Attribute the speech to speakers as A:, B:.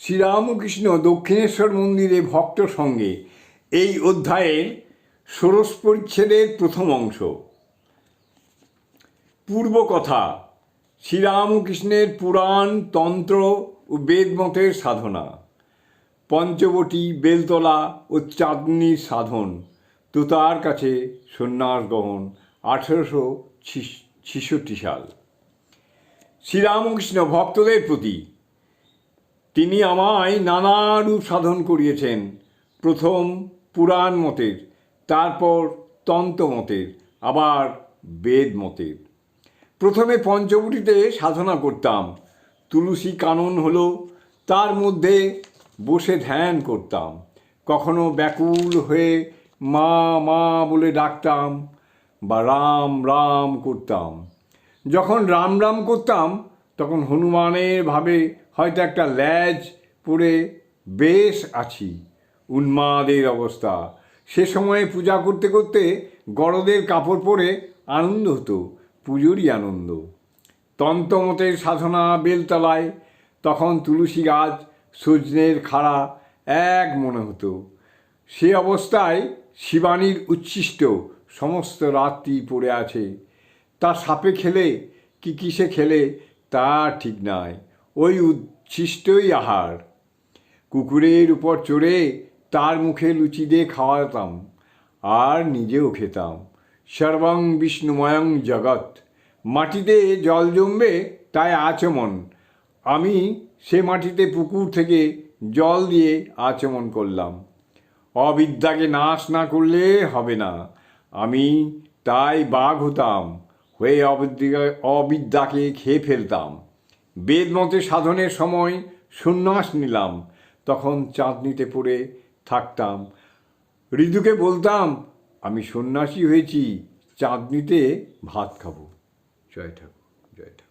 A: শ্রীরামকৃষ্ণ দক্ষিণেশ্বর মন্দিরে ভক্ত সঙ্গে এই অধ্যায়ের ষোড়শ পরিচ্ছেদের প্রথম অংশ। পূর্ব কথা শ্রীরামকৃষ্ণের পুরাণ, তন্ত্র ও বেদমতের সাধনা, পঞ্চবটী বেলতলা ও চাঁদনির সাধন, তোতার কাছে সন্ন্যাস গ্রহণ আঠেরোশো ছিষট্টি সাল। শ্রীরামকৃষ্ণ ভক্তদের প্রতি তিনি আমায় নানা রূপ সাধন করিয়েছেন। প্রথম পুরাণ মতের, তারপর তন্ত্র মতের, আবার বেদ মতের। প্রথমে পঞ্চবটিতে সাধনা করতাম। তুলসী কানন হলো, তার মধ্যে বসে ধ্যান করতাম। কখনো ব্যাকুল হয়ে মা মা বলে ডাকতাম বা রাম রাম করতাম। যখন রাম রাম করতাম তখন হনুমানের ভাবে হয়তো একটা ল্যাজ পরে বেশ আছি, উন্মাদের অবস্থা। সে সময়ে পূজা করতে করতে গরদের কাপড় পরে আনন্দ হতো, পুজোরই আনন্দ। তন্ত্রমতের সাধনা বেলতলায়, তখন তুলসী গাছ, সজনের খাড়া এক মনে হতো। সে অবস্থায় শিবানীর উচ্ছিষ্ট সমস্ত রাত্রি পড়ে আছে। তা সাপে খেলে, কি কিসে খেলে তা ঠিক নয় ওই উচ্ছিষ্টই আহার। কুকুরের উপর চড়ে তার মুখে লুচি দিয়ে খাওয়াতাম আর নিজেও খেতাম। সর্বং বিষ্ণুময়ং জগৎ। মাটিতে জল জমবে তাই আচমন। আমি সে মাটিতে পুকুর থেকে জল দিয়ে আচমন করলাম। অবিদ্যাকে নাশ না করলে হবে না। আমি তাই বাঘ হতাম। হয়ে অবিদ্যা অবিদ্যাকে খেয়ে ফেলতাম। বেদমতে সাধনের সময় সন্ন্যাস নিলাম। তখন চাঁদনিতে পড়ে থাকতাম। ঋতুকে বলতাম, আমি সন্ন্যাসী হয়েছি, চাঁদনিতে ভাত খাব। জয় ঠাকুর জয় ঠাকুর।